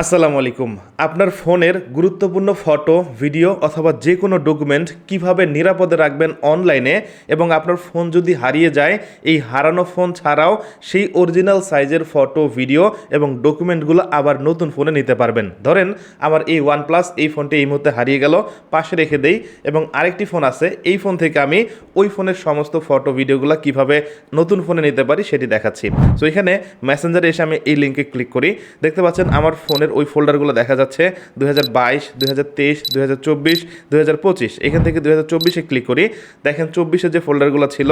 আসসালামু আলাইকুম। আপনার ফোনের গুরুত্বপূর্ণ ফটো, ভিডিও অথবা যে কোনো ডকুমেন্ট কীভাবে নিরাপদে রাখবেন অনলাইনে এবং আপনার ফোন যদি হারিয়ে যায়, এই হারানো ফোন ছাড়াও সেই অরিজিনাল সাইজের ফটো, ভিডিও এবং ডকুমেন্টগুলো আবার নতুন ফোনে নিতে পারবেন। ধরেন, আমার এই ওয়ানপ্লাস এই ফোনটি এই মুহূর্তে হারিয়ে গেল, পাশে রেখে দেই এবং আরেকটি ফোন আছে, এই ফোন থেকে আমি ওই ফোনের সমস্ত ফটো, ভিডিওগুলো কীভাবে নতুন ফোনে নিতে পারি সেটি দেখাচ্ছি। সো এখানে মেসেঞ্জারে এসে আমি এই লিঙ্কে ক্লিক করি। দেখতে পাচ্ছেন, আমার ফোনের ওই ফোল্ডারগুলো দেখা যাচ্ছে। দু হাজার বাইশ দু হাজার তেইশ দু হাজার চব্বিশ দু হাজার পঁচিশ। এখান থেকে দু হাজার চব্বিশে ক্লিক করি। দেখেন চব্বিশে যে ফোল্ডারগুলো ছিল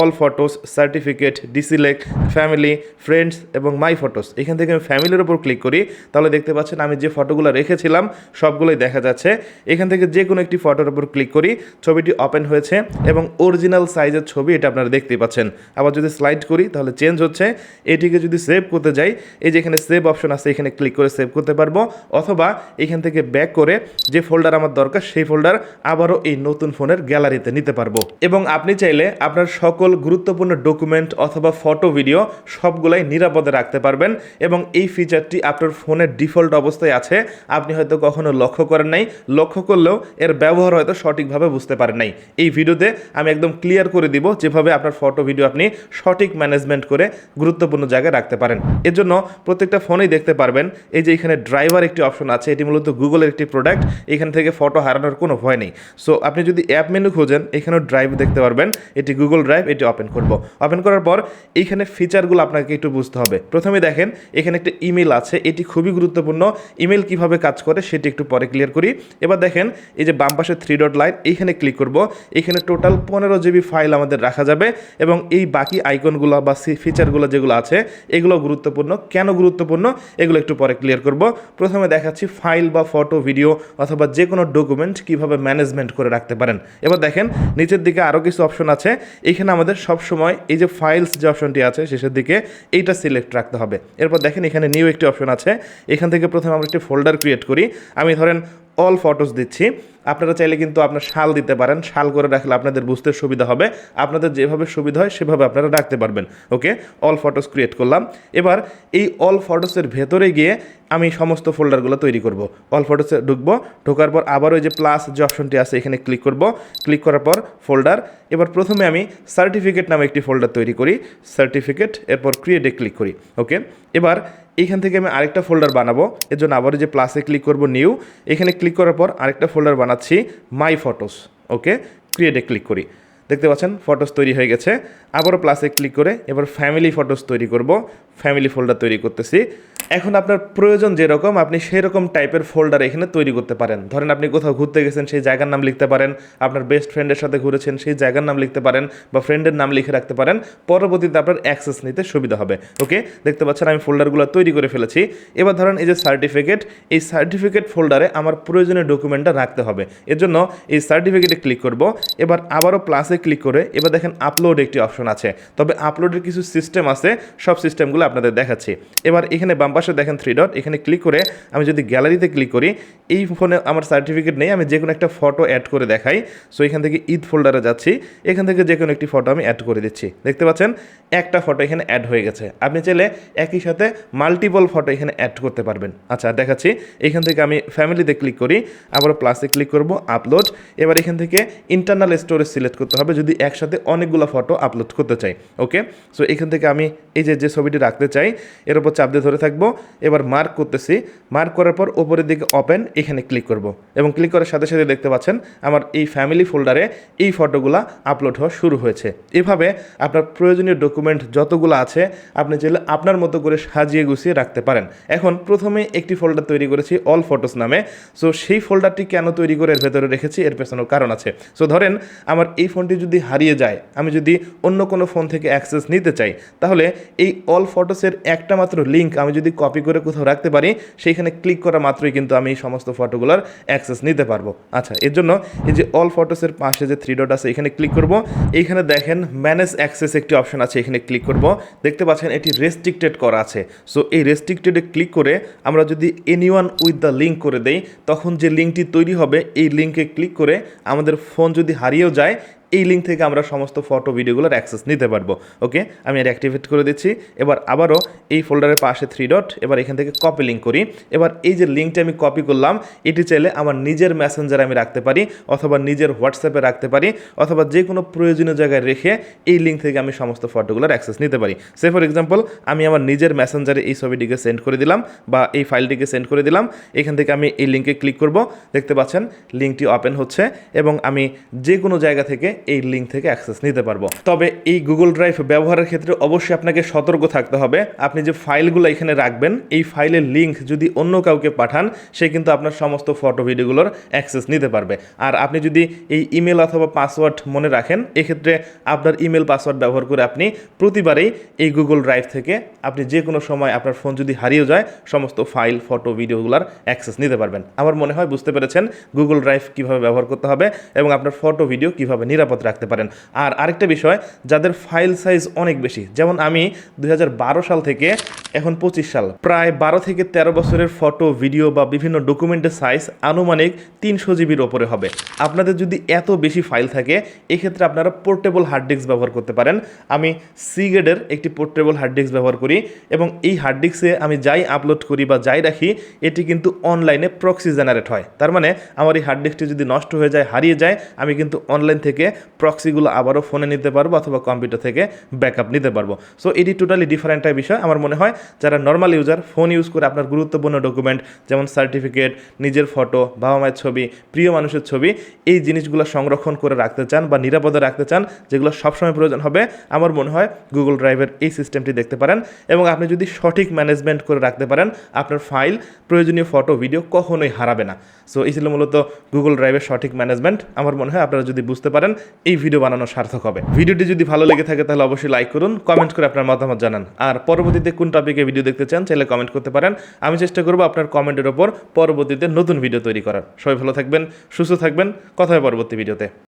all photos certificate deselect family friends এবং মাই ফটোস এখান থেকে আমি ফ্যামিলির উপর ক্লিক করি। তাহলে দেখতে পাচ্ছেন আমি যে ফটোগুলো রেখেছিলাম, সবগুলোই দেখা যাচ্ছে। এখান থেকে যে কোনো একটি ফটোর উপর ক্লিক করি। ছবিটি ওপেন হয়েছে এবং অরিজিনাল সাইজের ছবি এটা আপনারা দেখতেই পাচ্ছেন। আবার যদি স্লাইড করি, তাহলে চেঞ্জ হচ্ছে। এটিকে যদি সেভ করতে যাই, এই যে এখানে সেভ অপশন আছে, এখানে ক্লিক করে সেভ করতে পারব, অথবা এখান থেকে ব্যাক করে যে ফোল্ডার আমার দরকার, সেই ফোল্ডার আবারও এই নতুন ফোনের গ্যালারিতে নিতে পারব। এবং আপনি চাইলে আপনার সকল গুরুত্বপূর্ণ ডকুমেন্ট অথবা ফটো ভিডিও সবগুলাই নিরাপদে রাখতে পারবেন এবং এই ফিচারটি আপনার ফোনের ডিফল্ট অবস্থায় আছে। আপনি হয়তো কখনো লক্ষ্য করেন নাই। লক্ষ্য করলেও এর ব্যবহার হয়তো সঠিকভাবে বুঝতে পারেন নাই। এই ভিডিওতে আমি একদম ক্লিয়ার করে দিব যেভাবে আপনার ফটো ভিডিও আপনি সঠিক ম্যানেজমেন্ট করে গুরুত্বপূর্ণ জায়গায় রাখতে পারেন। এর জন্য প্রত্যেকটা ফোনেই দেখতে পারবেন। এই যে এখানে ড্রাইভার একটি অপশন আছে, এটি মূলত গুগলের একটি প্রোডাক্ট এখান থেকে ফটো হারানোর কোনো ভয় নেই। সো আপনি যদি অ্যাপ মেনু খোঁজেন, এখানেও ড্রাইভ দেখতে পারবেন, এটি গুগল ড্রাইভ এটি ওপেন করব। ওপেন করার পর এইখানে ফিচারগুলো আপনাকে একটু বুঝতে হবে। প্রথমে দেখেন, এখানে একটা ইমেল আছে, এটি খুবই গুরুত্বপূর্ণ। ইমেল কীভাবে কাজ করে, সেটি একটু পরে ক্লিয়ার করি। এবার দেখেন, এই যে বাম পাশে থ্রি ডট লাইন এইখানে ক্লিক করব। এখানে টোটাল পনেরো জিবি ফাইল আমাদের রাখা যাবে এবং এই বাকি আইকনগুলো বা ফিচারগুলো যেগুলো আছে, এগুলো গুরুত্বপূর্ণ। কেন গুরুত্বপূর্ণ? এগুলো একটু পরে ক্লিয়ার প্রথমে দেখাচ্ছি ফাইল বা ফটো, ভিডিও অথবা যে কোনো ডকুমেন্ট কীভাবে ম্যানেজমেন্ট করে রাখতে পারেন। এবার দেখেন, নিচের দিকে আরও কিছু অপশন আছে। এখানে আমাদের সবসময় এই যে ফাইলস যে অপশনটি আছে, শেষের দিকে এইটা সিলেক্ট রাখতে হবে। এরপর দেখেন, এখানে নিউ একটি অপশন আছে। এখান থেকে প্রথমে আমরা একটি ফোল্ডার ক্রিয়েট করি। আমি ধরেন অল ফটোস দিচ্ছি। আপনারা চাইলে কিন্তু আপনার শাল দিতে পারেন। শাল করে রাখলে আপনাদের বুঝতে সুবিধা হবে। আপনাদের যেভাবে সুবিধা হয়, সেভাবে আপনারা রাখতে পারবেন। ওকে? অল ফটোস ক্রিয়েট করলাম। এবার এই অল ফটোসের ভেতরে গিয়ে আমি সমস্ত ফোল্ডারগুলো তৈরি করব। অল ফটোসে ঢুকবো। ঢোকার পর আবার ওই যে প্লাস যে অপশনটি আছে, এখানে ক্লিক করব। ক্লিক করার পর ফোল্ডার এবার প্রথমে আমি সার্টিফিকেট নামে একটি ফোল্ডার তৈরি করি। সার্টিফিকেট এরপর ক্রিয়েটে ক্লিক করি। ওকে? এবার এইখান থেকে আমি আরেকটা ফোল্ডার বানাবো। এর জন্য আবারও যে প্লাসে ক্লিক করব নিউ এখানে ক্লিক করার পর আরেকটা ফোল্ডার বানাচ্ছি মাই ফটোস ওকে ক্রিয়েটে ক্লিক করি। দেখতে পাচ্ছেন ফটোস তৈরি হয়ে গেছে। আবারও প্লাসে ক্লিক করে এবার ফ্যামিলি ফটোস তৈরি করব। ফ্যামিলি ফোল্ডার তৈরি করতেছি। এখন আপনার প্রয়োজন যেরকম, আপনি সেই রকম টাইপের ফোল্ডার এখানে তৈরি করতে পারেন। ধরেন আপনি কোথাও ঘুরতে গেছেন, সেই জায়গার নাম লিখতে পারেন। আপনার বেস্ট ফ্রেন্ডের সাথে ঘুরেছেন, সেই জায়গার নাম লিখতে পারেন বা ফ্রেন্ডের নাম লিখে রাখতে পারেন। পরবর্তীতে আপনার অ্যাক্সেস নিতে সুবিধা হবে। ওকে দেখতে পাচ্ছেন আমি ফোল্ডারগুলো তৈরি করে ফেলেছি। এবার ধরেন এই যে সার্টিফিকেট এই সার্টিফিকেট ফোল্ডারে আমার প্রয়োজনীয় ডকুমেন্টটা রাখতে হবে। এর জন্য এই সার্টিফিকেটে ক্লিক করব। এবার আবারও প্লাসে ক্লিক করে এবার দেখেন আপলোড একটি অপশন আছে। তবে আপলোডের কিছু সিস্টেম আছে, সব সিস্টেমগুলো আপনাদের দেখাচ্ছি। এবার এখানে বাম পাশে দেখেন থ্রি ডট এখানে ক্লিক করে আমি যদি গ্যালারিতে ক্লিক করি, এই ফোনে আমার সার্টিফিকেট নেই, আমি যে কোনো একটা ফটো অ্যাড করে দেখাই। সো এখান থেকে ঈদ ফোল্ডারে যাচ্ছি, এখান থেকে যে কোনো একটি ফটো আমি অ্যাড করে দিচ্ছি। দেখতে পাচ্ছেন? একটা ফটো এখানে অ্যাড হয়ে গেছে। আপনি চাইলে একই সাথে মাল্টিপল ফটো এখানে অ্যাড করতে পারবেন। আচ্ছা দেখাচ্ছি। এখান থেকে আমি ফ্যামিলিতে ক্লিক করি আবার প্লাসে ক্লিক করব আপলোড এবার এখান থেকে ইন্টারনাল স্টোরেজ সিলেক্ট করতে হবে, যদি একসাথে অনেকগুলো ফটো আপলোড করতে চাই। ওকে সো এখান থেকে আমি এই যে যে ছবিটি রাখতে চাই, এর উপর চাপ দিয়ে ধরে থাকব। এবার মার্ক করতেছি। মার্ক করার পর ওপরের দিকে ওপেন এখানে ক্লিক করব। এবং ক্লিক করার সাথে সাথে দেখতে পাচ্ছেন আমার এই ফ্যামিলি ফোল্ডারে এই ফটোগুলা আপলোড হওয়া শুরু হয়েছে। এভাবে আপনার প্রয়োজনীয় ডকুমেন্ট যতগুলো আছে, আপনি চাইলে আপনার মতো করে সাজিয়ে গুছিয়ে রাখতে পারেন। এখন প্রথমে একটি ফোল্ডার তৈরি করেছি অল ফটোস নামে। সো সেই ফোল্ডারটি কেন তৈরি করে এর ভেতরে রেখেছি, এর পেছনেও কারণ আছে। সো ধরেন আমার এই ফোনটি যদি হারিয়ে যায়, আমি যদি অন্য কোনো ফোন থেকে অ্যাক্সেস নিতে চাই, তাহলে এই অল ফটোসের একটা মাত্র লিঙ্ক আমি যদি কপি করে কোথাও রাখতে পারি, সেইখানে ক্লিক করা মাত্রই কিন্তু আমি এই সমস্ত ফটোগুলোর অ্যাক্সেস নিতে পারব। আচ্ছা এর জন্য এই যে অল ফটোসের পাশে যে থ্রি ডট আছে, এখানে ক্লিক করব। এইখানে দেখেন ম্যানেজ অ্যাক্সেস একটি অপশন আছে, এখানে ক্লিক করব। দেখতে পাচ্ছেন এটি রেস্ট্রিক্টেড করা আছে। সো এই রেস্ট্রিক্টেডে ক্লিক করে আমরা যদি any one with the link করে দেই, তখন যে লিঙ্কটি তৈরি হবে, এই লিঙ্কে ক্লিক করে আমাদের ফোন যদি হারিয়েও যায় এই লিঙ্ক থেকে আমরা সমস্ত ফটো ভিডিওগুলোর অ্যাক্সেস নিতে পারব ওকে আমি এটা অ্যাক্টিভেট করে দিচ্ছি। এবার আবারও এই ফোল্ডারের পাশে থ্রি ডট এবার এখান থেকে কপি লিঙ্ক করি। এবার এই যে লিঙ্কটা আমি কপি করলাম, এটি চাইলে আমার নিজের মেসেঞ্জারে আমি রাখতে পারি, অথবা নিজের হোয়াটসঅ্যাপে রাখতে পারি, অথবা যে কোনো প্রয়োজনীয় জায়গায় রেখে এই লিঙ্ক থেকে আমি সমস্ত ফটোগুলোর অ্যাক্সেস নিতে পারি। সে ফর এক্সাম্পল আমি আমার নিজের মেসেঞ্জারে এই ছবিটিকে সেন্ড করে দিলাম, বা এই ফাইলটিকে সেন্ড করে দিলাম। এখান থেকে আমি এই লিঙ্কে ক্লিক করব। দেখতে পাচ্ছেন লিঙ্কটি ওপেন হচ্ছে, এবং আমি যে কোনো জায়গা থেকে এই লিঙ্ক থেকে অ্যাক্সেস নিতে পারব। তবে এই গুগল ড্রাইভ ব্যবহারের ক্ষেত্রে অবশ্যই আপনাকে সতর্ক থাকতে হবে। আপনি যে ফাইলগুলো এখানে রাখবেন, এই ফাইলের লিঙ্ক যদি অন্য কাউকে পাঠান, সে কিন্তু আপনার সমস্ত ফটো ভিডিওগুলোর অ্যাক্সেস নিতে পারবে। আর আপনি যদি এই ইমেল অথবা পাসওয়ার্ড মনে রাখেন, এক্ষেত্রে আপনার ইমেল পাসওয়ার্ড ব্যবহার করে আপনি প্রতিবারেই এই গুগল ড্রাইভ থেকে আপনি যে কোনো সময় আপনার ফোন যদি হারিয়ে যায়, সমস্ত ফাইল ফটো ভিডিওগুলোর অ্যাক্সেস নিতে পারবেন। আমার মনে হয় বুঝতে পেরেছেন গুগল ড্রাইভ কীভাবে ব্যবহার করতে হবে এবং আপনার ফটো ভিডিও কীভাবে নিরাপদ রাখতে পারেন। আর আরেকটা বিষয়, যাদের ফাইল সাইজ অনেক বেশি, যেমন আমি দু হাজার বারো সাল থেকে এখন পঁচিশ সাল। প্রায় বারো থেকে তেরো বছরের ফটো, ভিডিও বা বিভিন্ন ডকুমেন্টের সাইজ আনুমানিক তিনশো জিবির ওপরে হবে। আপনাদের যদি এত বেশি ফাইল থাকে, এক্ষেত্রে আপনারা পোর্টেবল হার্ড ডিস্ক ব্যবহার করতে পারেন। আমি সিগেডের একটি পোর্টেবল হার্ড ডিস্ক ব্যবহার করি এবং এই হার্ড ডিস্কে আমি যাই আপলোড করি বা যাই রাখি, এটি কিন্তু অনলাইনে প্রক্সি জেনারেট হয়। তার মানে আমার এই হার্ড ডিস্কটি যদি নষ্ট হয়ে যায়, হারিয়ে যায়, আমি কিন্তু অনলাইন থেকে প্রক্সিগুলো আবারও ফোনে নিতে পারব অথবা কম্পিউটার থেকে ব্যাকআপ নিতে পারব। সো এটি টোটালি ডিফারেন্ট বিষয়। আমার মনে হয় যারা নর্মাল ইউজার ফোন ইউজ করে আপনার গুরুত্বপূর্ণ ডকুমেন্ট যেমন সার্টিফিকেট নিজের ফটো বাবা মায়ের ছবি, প্রিয় মানুষের ছবি, এই জিনিসগুলো সংরক্ষণ করে রাখতে চান বা নিরাপদে রাখতে চান, যেগুলো সবসময় প্রয়োজন হবে। আমার মনে হয় গুগল ড্রাইভের এই সিস্টেমটি দেখতে পারেন এবং আপনি যদি সঠিক ম্যানেজমেন্ট করে রাখতে পারেন, আপনার ফাইল প্রয়োজনীয় ফটো ভিডিও কখনোই হারাবে না। সো এই ছিল মূলত গুগল ড্রাইভের সঠিক ম্যানেজমেন্ট আমার মনে হয় আপনারা যদি বুঝতে পারেন, এই ভিডিও বানানো সার্থক হবে। ভিডিওটি যদি ভালো লেগে থাকে, তাহলে অবশ্যই লাইক করুন কমেন্ট করে আপনার মতামত জানান। আর পরবর্তীতে কোন টপিকে ভিডিও দেখতে চান, চাইলে কমেন্ট করতে পারেন। আমি চেষ্টা করব আপনার কমেন্টের ওপর পরবর্তীতে নতুন ভিডিও তৈরি করার। সবাই ভালো থাকবেন, সুস্থ থাকবেন। কথা হয় পরবর্তী ভিডিওতে